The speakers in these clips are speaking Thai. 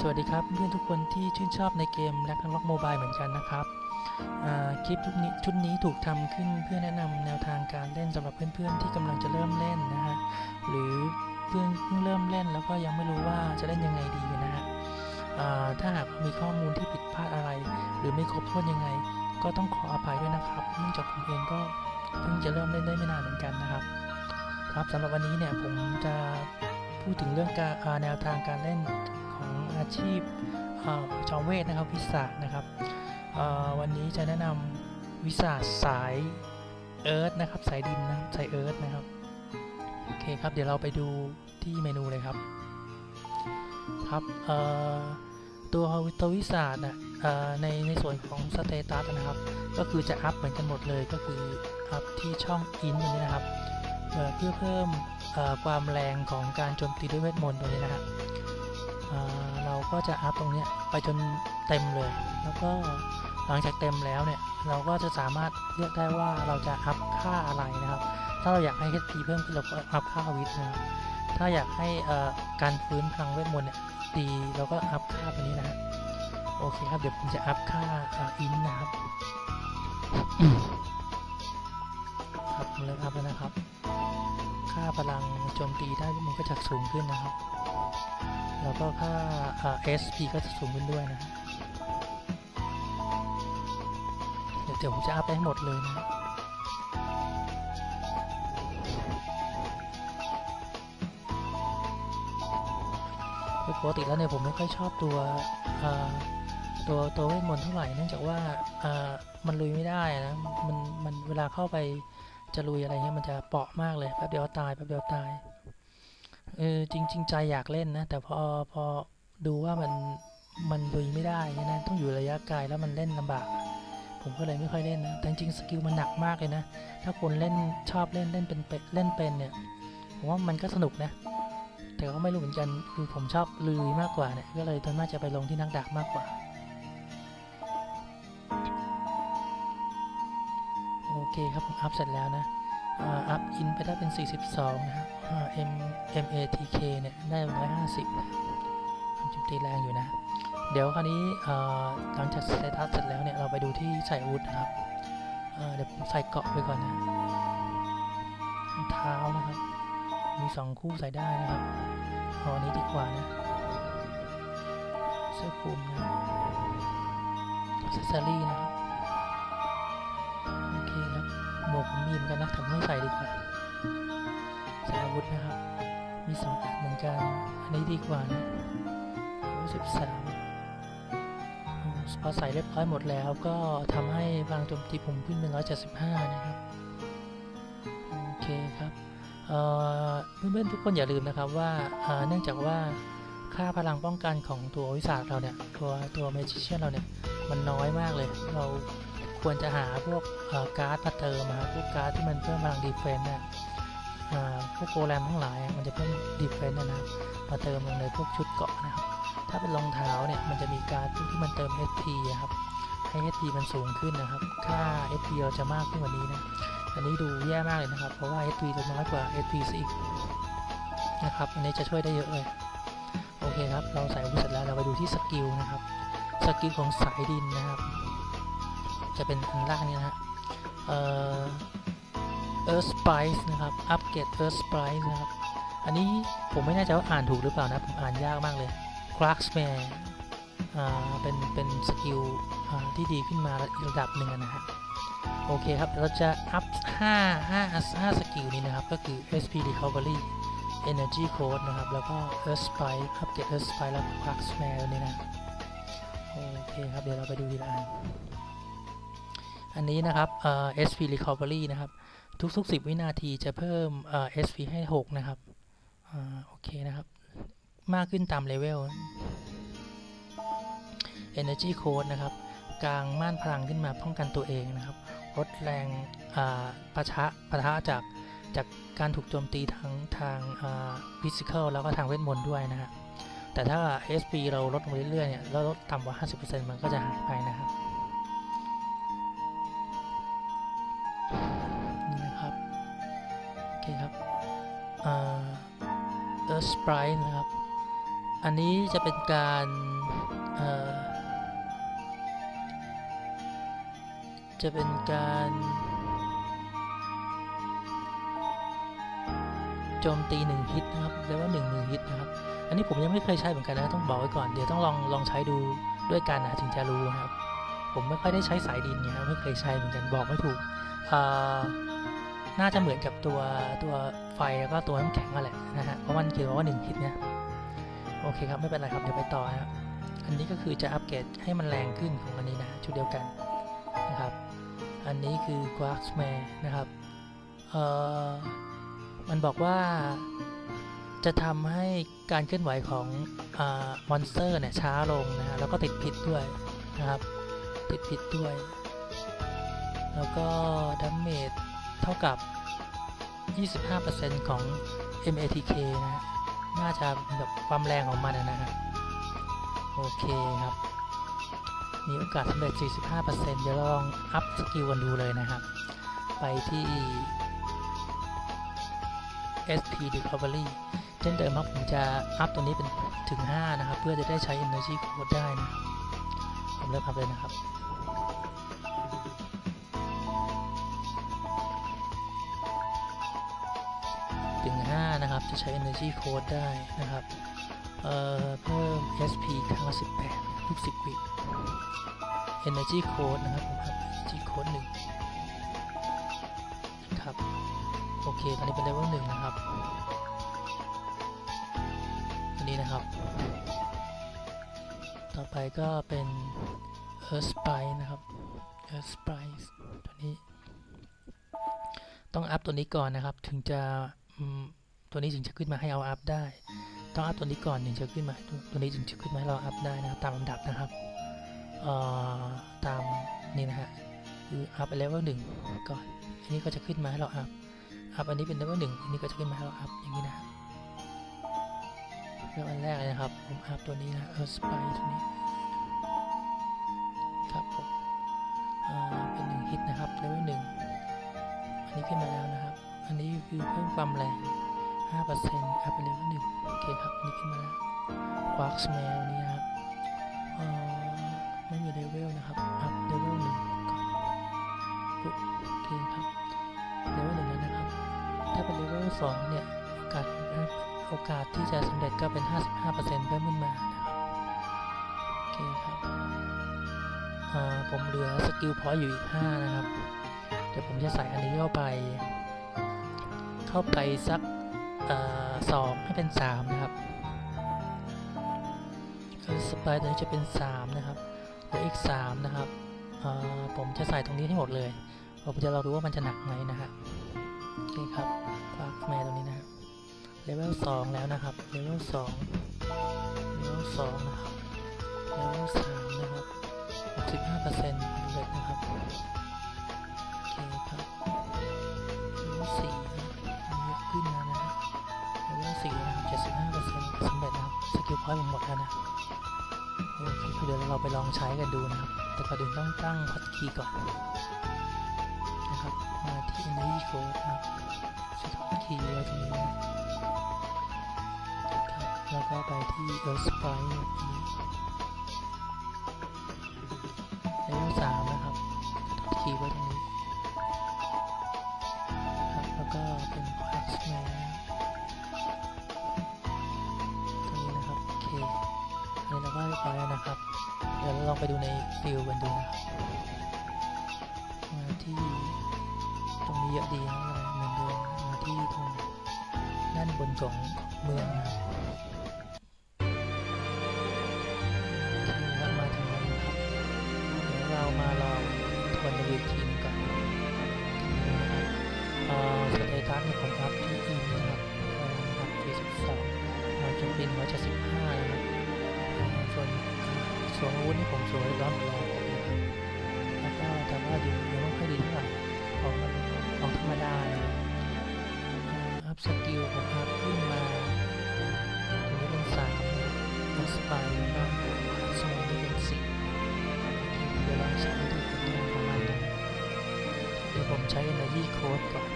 สวัสดีครับเพื่อนทุกคนที่ชื่นชอบในเกมแล็กล็อกโมบายเหมือนกันนะครับคลิปทุกนี้ชุดนี้ถูกทำขึ้นเพื่อแนะนำแนวทางการเล่นสำหรับเพื่อนๆที่กำลังจะเริ่มเล่นนะฮะหรือเพื่อนเพิ่งเริ่มเล่นแล้วก็ยังไม่รู้ว่าจะเล่นยังไงดีนะฮะถ้าหากมีข้อมูลที่ผิดพลาดอะไร หรือไม่ครบถ้วนยังไง ก็ต้องขออภัยด้วยนะครับเนื่องจากผมเองก็เพิ่งจะเริ่มเล่นได้ไม่นานเหมือนกันนะครับ ครับสำหรับวันนี้เนี่ยผมจะพูดถึงเรื่องการแนวทางการเล่น อาชีพจอมเวทนะครับวิสานะครับวันนี้จะแนะนำวิสาสายเอิร์ธนะครับสายดินนะครับสายเอิร์ธนะครับโอเคครับเดี๋ยวเราไปดูที่เมนูเลยครับครับตัวตัววิสาสนะในในส่วนของสเตตัสนะครับ ก็คือจะอัพเหมือนกันหมดเลยก็คืออัพที่ช่องอินตรงนี้นะครับเพื่อเพิ่มความแรงของการโจมตีด้วยเวทมนต์ตรงนี้นะฮะเอ่อเรา ก็จะอัพตรงนี้ไปจนเต็มเลย แล้วก็หลังจากเต็มแล้วเนี่ยเราก็จะสามารถเลือกได้ว่าเราจะอัพค่าอะไรนะครับ ถ้าเราอยากให้ HP เพิ่มขึ้นเราก็อัพค่าวิทย์นะครับถ้าอยากให้การฟื้นพลังเวทมนต์เนี่ยดีเราก็อัพค่าตัวนี้นะฮะโอเคครับเดี๋ยวผมจะอัพค่าอินนะครับครับผมเริ่มอัพแล้วนะครับ ค่าพลังโจมตีได้มันก็จะสูงขึ้นนะครับ แล้วก็ค่า SP ก็จะสูงขึ้นด้วยนะเดี๋ยวเดี๋ยวผมจะอัพไปให้หมดเลยนะปกติแล้วเนี่ยผมไม่ค่อยชอบตัวตัวตัวเวทมนต์เท่าไหร่เนื่องจากว่ามันลุยไม่ได้นะมันมันเวลาเข้าไปจะลุยอะไรเงี้ยมันจะเปราะมากเลยแป๊บเดียวตายแป๊บเดียวตาย เออจริง ๆ ใจอยากเล่นนะ แต่พอพอดูว่ามันมันลุยไม่ได้นะต้องอยู่ระยะไกลแล้วมันเล่นลำบาก ผมก็เลยไม่ค่อยเล่นนะแต่จริงสกิลมันหนักมากเลยนะ ถ้าคนเล่นชอบเล่นเล่นเป็นเป็นเล่นเป็นเนี่ยผมว่ามันก็สนุกนะ แต่ก็ไม่รู้เหมือนกันคือผมชอบลุยมากกว่าเนี่ยก็เลยตอนมากจะไปลงที่นักดาบมากกว่าโอเคครับผมอัพเสร็จแล้วนะ อัพอินไปได้เป็น 42 นะครับ M M A T K เนี่ยได้ 150นะความจุตีแรงอยู่นะ เดี๋ยวคราวนี้หลังจากเตตัสเสร็จแล้วเนี่ย เราไปดูที่ใส่อาวุธนะครับ เดี๋ยวผมใส่เกาะไปก่อนนะรองเท้านะครับ มี 2 คู่ใส่ได้นะครับเอาอันนี้ดีกว่านะ เสื้อคลุมนะเซซอรี่นะครับ มวกผมมีเหมือนกันนะแต่ไม่ใส่ดีกว่าใส่อาวุธนะครับ มีสองอันเหมือนกัน อันนี้ดีกว่านะอาวุธสิบสามพอใส่เรียบร้อยหมดแล้วก็ทำให้พลังโจมตีผมขึ้นเป็น 175 นะครับ โอเคครับเอ่อเพื่อนๆทุกคนอย่าลืมนะครับว่าเนื่องจากว่าค่าพลังป้องกันของตัววิสาสเราเนี่ย ตัวตัวเมจิเชียนเราเนี่ย มันน้อยมากเลย เราควรจะหาพวก การ์ดมาเติมมาพวกการ์ดที่มันเพิ่มพลังดีเฟนต์นะอ่าพวกโกแรมทั้งหลายมันจะเพิ่มดีเฟนต์นะครับมาเติมลงในพวกชุดเกาะนะครับถ้าเป็นรองเท้าเนี่ยมันจะมีการ์ดที่มันเติม HP อะครับให้ HP มันสูงขึ้นนะครับ ค่า HP เราจะมากขึ้นกว่านี้นะอันนี้ดูแย่มากเลยนะครับ เพราะว่า HP เราน้อยกว่า HP ซะอีกนะครับอันนี้จะช่วยได้เยอะเลยโอเคครับเราใส่อาวุธเสร็จแล้วเราไปดูที่สกิลนะครับสกิลของสายดินนะครับ จะเป็นอันล่างนี้นะฮะ เอ่อ Earth Spice นะครับ อัปเกรด Earth Spice นะครับ อันนี้ผมไม่แน่ใจว่าอ่านถูกหรือเปล่านะ ผมอ่านยากมากเลย Clarksmere อ่า เป็น เป็นสกิลอ่าที่ดีขึ้นมาระดับหนึ่งอะนะฮะ โอเคครับ เราจะอัพ 5 5 5 สกิลนี้นะครับ ก็คือ SP Recovery Energy Code นะครับ แล้วก็ Earth Spice อัปเกรด Earth Spice แล้วก็ Clarksmere ตัวนี้นะ โอเคครับ เดี๋ยวเราไปดูทีละอัน อันนี้นะครับ SP Recovery นะครับ ทุก ๆ 10 วินาทีจะเพิ่ม SP ให้ 6 นะครับอโอเคนะครับ มากขึ้นตามเลเวล Energy Code นะครับ กลางม่านพลังขึ้นมาป้องกันตัวเองนะครับลดแรงอ่าปะทะประทะจากจากการถูกโจมตีทั้งทางฟิสิกอลแล้วก็ทางเวทมนต์ด้วยนะฮะแต่ถ้า SP เราลดลงเรื่อยๆเนี่ยแล้วลดต่ำกว่า 50%มันก็จะหายไปนะครับ โอเคครับเอ่อ Earth Sprite นะครับ อันนี้จะเป็นการเออจะเป็นการโจมตีหนึ่งฮิตนะครับเรียกว่าหนึ่งหนึ่งฮิตนะครับ อันนี้ผมยังไม่เคยใช้เหมือนกันนะต้องบอกไว้ก่อนเดี๋ยวต้องลองลองใช้ดูด้วยกันนะถึงจะรู้นะครับ ผมไม่ค่อยได้ใช้สายดินเนี่ยครับไม่เคยใช้เหมือนกันบอกไม่ถูกเอ่อ น่าจะเหมือนกับตัวตัวไฟแล้วก็ตัวน้ำแข็งนั่นแหละนะฮะเพราะมันคือว่าหนึ่งฮิตเนี่ยโอเคครับไม่เป็นไรครับเดี๋ยวไปต่อนะครับอันนี้ก็คือจะอัปเกรดให้มันแรงขึ้นของอันนี้นะชุดเดียวกันนะครับ อันนี้คือ g u a r d m a n นะครับเอ่อมันบอกว่าจะทำให้การเคลื่อนไหวของมอนสเตอร์เนี่ยช้าลงนะฮะแล้วก็ติดพิษด้วยนะครับ ติดพิษด้วย แล้วก็ดัมเมจ เท่ากับ 25%ของ MATK นะ น่าจะแบบความแรงของมันนะครับ โอเคครับ มีโอกาสสำเร็จ 45%เดี๋ยวลองอัพสกิลกันดูเลยนะครับ ไปที่ SP Recovery เช่นเดิมครับผมจะอัพตัวนี้เป็นถึง 5 นะครับ เพื่อจะได้ใช้ Energy Code ได้นะ ผมเริ่มอัพเลยนะครับ นะครับ จะใช้ Energy Code ได้นะครับเเพิ่ม SP ครั้งละ18ทุก 10 วิ Energy Code นะครับผมครับ Energy Code 1นะครับ โอเค ตอนนี้เป็น level 1นะครับอันนี้นะครับ ต่อไปก็เป็น Earth Sprite นะครับ Earth Sprite ตัวนี้ ต้องอัพตัวนี้ก่อนนะครับ ถึงจะ ตัวนี้ถึงจะขึ้นมาให้เอาอัพได้ ต้องอัพตัวนี้ก่อนถึงจะขึ้นมาตัวตัวนี้ถึงจะขึ้นมาให้เราอัพได้นะครับตามลำดับนะครับตามนี่นะฮะคืออัพไปเลเวลหนึ่งก่อนอันนี้ก็จะขึ้นมาให้เราอัพอัพอันนี้เป็นเลเวลหนึ่งอันนี้ก็จะขึ้นมาให้เราอัพอย่างนี้นะเริ่มอันแรกเลยนะครับผมอัพตัวนี้นะเออสไปตัวนี้ครับผมเป็นหนึ่งฮิตนะครับเลเวลหนึ่งอันนี้ขึ้นมาแล้วนะครับ อันนี้คือเพิ่มความแรง 5%อัพไปเลเวลหนึ่งโอเคครับนนี้ขึ้นมาแล้วควักสแมลนี้นะครับไม่มีเลเวลนะครับ อัพเลเวลหนึ่งก่อนปุ๊บโอเคครับเลเวลหนึ่งแล้วนะครับ ถ้าเป็นเลเวลสองเนี่ยโอกาสโอกาสที่จะสำเร็จก็เป็น 55%เพิ่มขึ้นมานะครับโอเคครับผมเหลือสกิลพอยต์อยู่อีก 5 นะครับ เดี๋ยวผมจะใส่อันนี้เข้าไป เข้าไปสัก สองให้เป็น 3 นะครับคือสปร์ตัวนี้จะเป็น 3 นะครับเหลืออีก 3 นะครับ ผมจะใส่ตรงนี้ให้หมดเลย ผมจะรอดูว่ามันจะหนักไหมนะฮะโอเคครับควักแม่ตรงนี้นะครับเลเวล2แล้วนะครับเลเวล2เลเวล2นะครับเลเวล3นะครับ65%สำเร็จนะครับ 74นะครับ75%สำเร็จนะครับสกิลพอยต์ผมหมดแล้วนะโอเคเดี๋ยวเราไปลองใช้กันดูนะครับ แต่ก่อนอื่นต้องตั้งพัดคีย์ก่อนนะครับมาที่ energy code นะครับใช้พัดคีย์ไว้ตรงนี้นะครับแล้วก็ไปที่ earth sprite เลเวล3นะครับพัดคีย์ไว้ตรงนี้ นี้เราแล้วนะครับ เดี๋ยวเราลองไปดูในฟิลกันดูนะครับมาที่ตรงนี้เยอะดีนะเหมือนเดิมมาที่ตรงด้านบนของเมืองนะครับโอเรับมาถึงแล้วครับเดี๋ยวเรามาลองทวนรีวิวทีหนึงก่อนทีนี้นะครับเอ่อสเตตัสเนี่ยผมอัพที่อินนะครับเอ่อนะครับที่12มันจะเป็น175นะครับเวนอาวุธนี่ผมสวยร้อยหมดแล้วนะครับแล้วก็แต่ว่าดูยังไม่ค่อยดีเท่าไหร่ของมันของธรรมดานะอัพสกิลผมอัพขึ้นมาตรงนี้เป็นสามนะสไปแล้วก็สมองนี่เป็นสี่เดี๋ยวลองใช้ดูผลงานของมันนะเดี๋ยวผมใช้ Energy Code ก่อน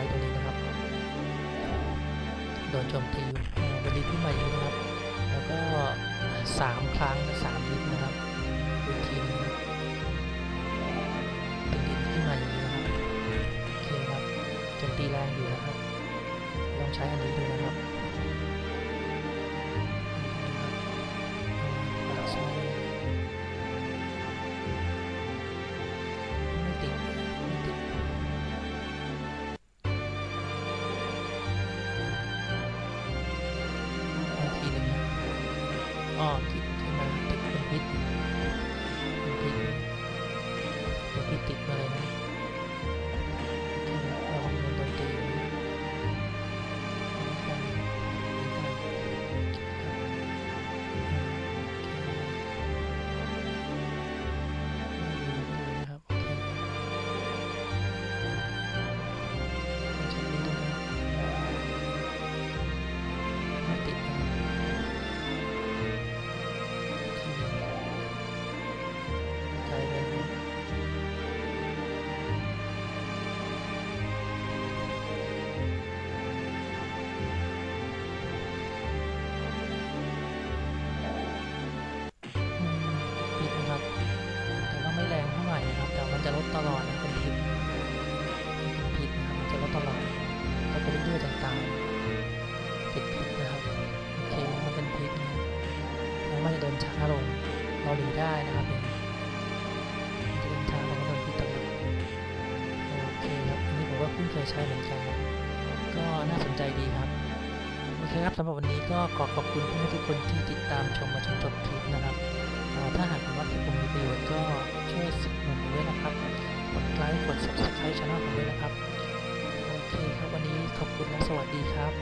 ใช้ตัวนี้นะครับ โดนโจมตีอยู่อ่าเป็นลิฟต์ขึ้นมาอย่างนี้นะครับ แล้วก็สามครั้งนะสามลิฟต์นะครับดูทีนึงนะเป็นลิฟต์ขึ้นมาอย่างนี้นะครับโอเคครับโจมตีแรงอยู่นะครับลองใช้อันนี้ดู อ๋อที่ที่มาติดเป็นพิษ ตลอดนะเป็นพิษเป็นพิษนะครับมันจะลดตลอดก็ไปเรื่อยๆต่างๆติดพิษนะครับโอเคมันเป็นพิษนะแล้วมันจะเดินช้าลงเราหลีได้นะครับเนี่ยจะเป็นทางของดนตรีตลกโอเคครับอันนี้ผมก็เพิ่งเคยใช้เหมือนกันก็น่าสนใจดีครับโอเคครับสำหรับวันนี้ก็ขอขอบคุณเพื่อนทุกคนที่ติดตามชมมาจนจบคลิปนะครับถ้าหากว่าคลิปผมมีประโยชน์ก็ช่วยสนับสนุนด้วยนะครับ กดไลค์ กด subscribe ช่องผมด้วยนะครับ โอเคครับวันนี้ขอบคุณและสวัสดีครับ